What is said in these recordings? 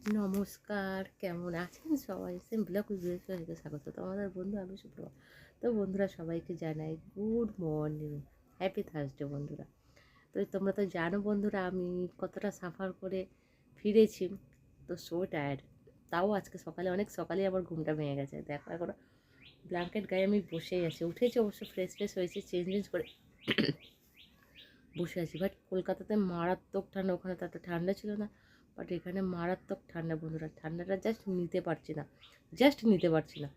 নমস্কার, কেমন আছেন সবাই? সেম ব্লগ সবাইকে স্বাগত তোমাদের বন্ধু আমি সুপ্রভা। তো বন্ধুরা সবাইকে জানাই গুড মর্নিং হ্যাপি থার্সডে বন্ধুরা। তো তোমরা তো জানো বন্ধুরা আমি কতটা সাফার করে ফিরেছি, তো সো টায়ার্ড তাও আজকে সকালে, অনেক সকালে আমার ঘুমটা ভেঙে গেছে। দেখো, এখন ব্ল্যাঙ্কেট গায়ে আমি বসেই আছি। উঠেছি অবশ্য ফ্রেশ ফ্রেশ হয়েছি চেঞ্জ চেঞ্জ করে বসে আছি। বাট কলকাতাতে মারাত্মক ঠান্ডা, ওখানে তো ঠান্ডা ছিল না। বাট এখানে মারাত্মক ঠান্ডা বন্ধুরা, ঠান্ডাটা জাস্ট নিতে পারছি না জাস্ট নিতে পারছি না।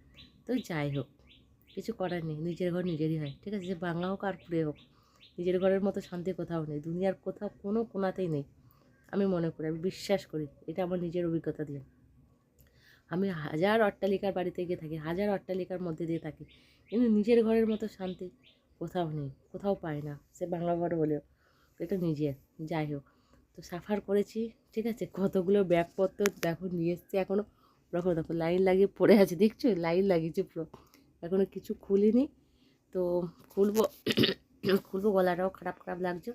তো যাই হোক, কিছু করার নেই, নিজের ঘর নিজেরই হয়, ঠিক আছে? যে বাংলা হোক আর পুড়ে হোক, নিজের ঘরের মতো শান্তি কোথাও নেই, দুনিয়ার কোথাও কোনো কোনাতেই নেই। আমি মনে করি, আমি বিশ্বাস করি, এটা আমার নিজের অভিজ্ঞতা দিয়ে। আমি হাজার অট্টালিকার বাড়িতে গিয়ে থাকি, হাজার অট্টালিকার মধ্যে দিয়ে থাকি, কিন্তু নিজের ঘরের মতো শান্তি কোথাও নেই, কোথাও পায় না, সে বাংলা ঘর হলেও এটা নিজের, যাই হোক। তো সাফার করেছি, ঠিক আছে? কতগুলো ব্যাগপত্র দেখো নিয়ে এসছি এখনও দেখো দেখো, লাইন লাগিয়ে পড়ে আছে, দেখছ? লাইন লাগিয়েছে পুরো। এখনও কিছু খুলিনি। তো খুলবো খুলবো, গলাটাও খারাপ খারাপ লাগছে।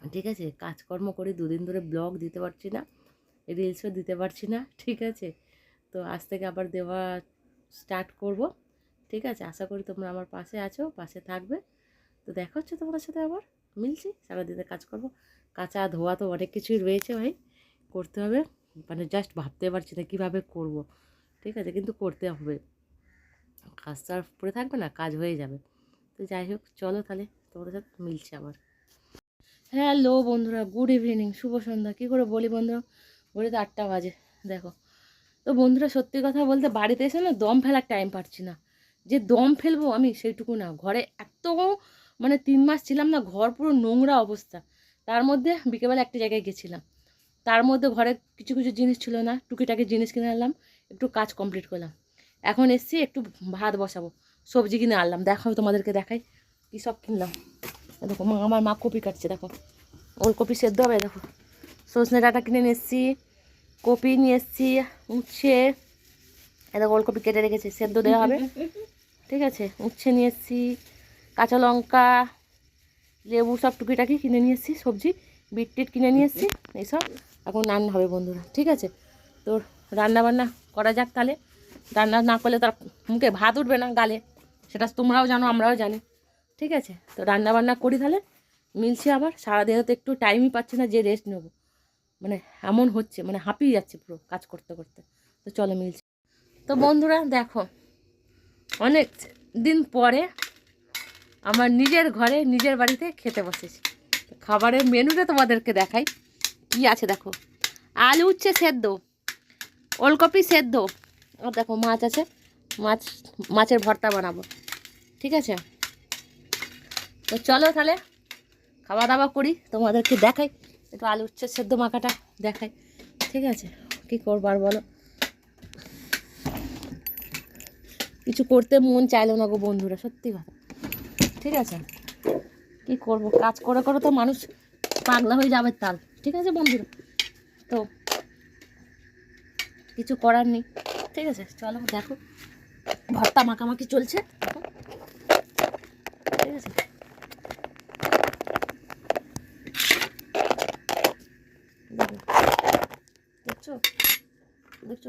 ঠিক আছে? কাজকর্ম করে দুদিন ধরে ব্লগ দিতে পারছি না, রিলসও দিতে পারছি না, ঠিক আছে? তো আজ থেকে আবার দেওয়া স্টার্ট করব, ঠিক আছে? আশা করি তোমরা আমার পাশে আছো, পাশে থাকবে। তো দেখা হচ্ছে তোমাদের সাথে আবার। মিলছি সারাদিনে কাজ করব কাঁচা ধোয়া তো অনেক কিছুই রয়েছে ভাই। করতে হবে। মানে জাস্ট ভাবতে পারছি না কীভাবে করব। ঠিক আছে, কিন্তু করতে হবে। কাজ তো আর পড়ে থাকবে না, কাজ হয়ে যাবে। তো যাই হোক, চলো তাহলে তোমাদের সাথে মিলছে আবার। হ্যালো বন্ধুরা গুড ইভিনিং শুভ সন্ধ্যা। কী করে বলি বন্ধুরা? তো আটটা বাজে, দেখো। তো বন্ধুরা, সত্যি কথা বলতে বাড়িতে এসে না দম ফেলার টাইম পাচ্ছি না। যে দম ফেলব আমি সেইটুকু না। ঘরে এত মানে তিন মাস ছিলাম না, ঘর পুরো নোংরা অবস্থা। তার মধ্যে বিকেলবেলা একটা জায়গায় গেছিলাম। তার মধ্যে ঘরে কিছু কিছু জিনিস ছিল না, টুকিটাকি জিনিস কিনে আনলাম, একটু কাজ কমপ্লিট করলাম। এখন এসছি একটু ভাত বসাবো, সবজি কিনে আনলাম। দেখাও তোমাদেরকে দেখাই কী সব কিনলাম। দেখো, মা, আমার মা কপি কাটছে, দেখো। ওলকপি সেদ্ধ হবে, দেখো। সজনে ডাঁটা কিনে নিয়ে এসছি, কপি নিয়ে এসছি, উচ্ছে। দেখো, ওলকপি কেটে রেখেছি, সেদ্ধ দেওয়া হবে। ঠিক আছে, উচ্ছে নিয়ে এসছি, কাঁচা লঙ্কা লেবু সব টুকিটাকি কিনে নিয়ে এসেছি, সবজি, বিট টিট কিনে নিয়ে এসেছি, এইসব। এখন রান্না হবে বন্ধুরা, ঠিক আছে? তো রান্না বান্না করা যাক তাহলে। রান্না না করলে তার মুখে ভাত উঠবে না গালে, সেটা তোমরাও জানো, আমরাও জানি, ঠিক আছে? তো রান্না বান্না করি তাহলে। মিলছি আবার সারা সারাদিনে তো একটু টাইমই পাচ্ছি না, যে রেস্ট নেব। মানে এমন হচ্ছে মানে হাঁপিয়ে যাচ্ছে পুরো কাজ করতে করতে। তো চলো মিলছি। তো বন্ধুরা, দেখো, অনেক দিন পরে আমার নিজের ঘরে, নিজের বাড়িতে খেতে বসেছি। খাবারের মেনুটা তোমাদেরকে দেখাই। কি আছে দেখো? আলু উচ্ছে সেদ্ধ, ওলকপি সেদ্ধ, আর দেখো মাছ আছে। মাছ, মাছের ভর্তা বানাবো। ঠিক আছে? তো চলো তাহলে খাওয়া দাওয়া করি, তোমাদেরকে দেখাই। একটু আলু উচ্ছে সেদ্ধ মাখাটা দেখাই। ঠিক আছে? কী করব আর বলো? কিছু করতে মন চাইলো না গো বন্ধুরা, সত্যি কথা। ঠিক আছে? কি করব? কাজ করে করে তো মানুষ পাগলা হয়ে যাবে তাল ঠিক আছে বন্ধুরা? তো কিছু করার নেই। ঠিক আছে? চলো দেখো। ভর্তা মাখামাখি চলছে। ঠিক আছে? দেখছ? দেখছ?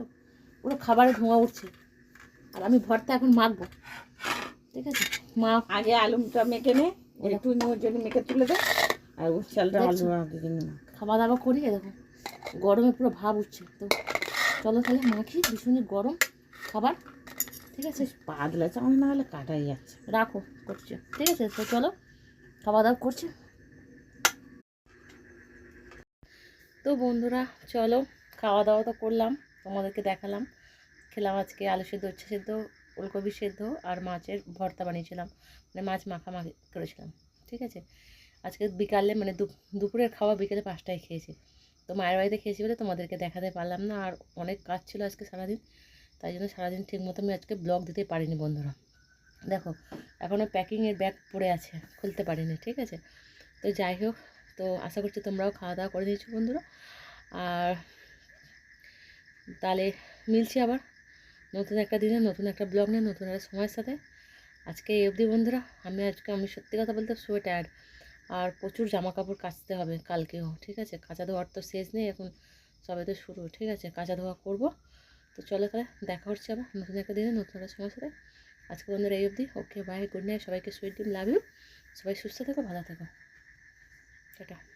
পুরো খাবারে ধোঁয়া উঠছে। আর আমি ভর্তা এখন মাখবো। ঠিক আছে? মা আগে আলুটা মেখে নে একটু ওর জন্য মেখে তুলে দে আর দেখছ? আলু আগে খাওয়া দাওয়া করি দেখো গরমে পুরো ভাব উঠছে তো চলো তাহলে মাখি ভীষণই গরম খাবার ঠিক আছে? পাতলা চাউল না হলে কাটাই যাচ্ছে। রাখো করছে ঠিক আছে? তো চলো খাওয়া দাওয়া করছে। তো বন্ধুরা চলো খাওয়া দাওয়া তো করলাম তোমাদেরকে দেখালাম খেলাম আজকে আলু সেদ্ধ উচ্ছে সেদ্ধ ওলকপি সেদ্ধ আর মাছের ভর্তা বানিয়েছিলাম। মানে মাছ মাখামাখি করেছিলাম। ঠিক আছে? আজকে বিকালে মানে দুপুরের খাওয়া বিকেলে পাঁচটায় খেয়েছি। তো মায়ের বাড়িতে খেয়েছি বলে তোমাদেরকে দেখাতে পারলাম না। আর অনেক কাজ ছিল আজকে সারাদিন। তাই জন্য সারাদিন ঠিক মতো আমি আজকে ব্লগ দিতে পারিনি বন্ধুরা। দেখো এখনও প্যাকিংয়ের ব্যাগ পড়ে আছে। খুলতে পারিনি, ঠিক আছে? তো যাই হোক, তো আশা করছি তোমরাও খাওয়া দাওয়া করে দিয়েছ বন্ধুরা। আর তাহলে মিলছি আবার। নতুন একটা দিনে, নতুন একটা ব্লগ নিয়ে, নতুন একটা সময়ের সাথে। আজকে এই অবধি বন্ধুরা, আমি আজকে, আমি সত্যি কথা বলতে শুয়ে টায়ার্ড আর প্রচুর জামা কাপড় কাচতে হবে কালকেও, ঠিক আছে? কাঁচা ধোয়ার তো শেষ নেই, এখন সবে তো শুরু, ঠিক আছে? কাঁচা ধোয়া করব। তো চলো তাহলে দেখা হচ্ছে আবার নতুন একটা দিনে, নতুন একটা সময়ের সাথে। আজকে বন্ধুরা এই অবধি ওকে বাই গুড নাইট সবাইকে সুইট ডিম লাভ ইউ সবাই সুস্থ থেকো, ভালো থেকো। টাটা।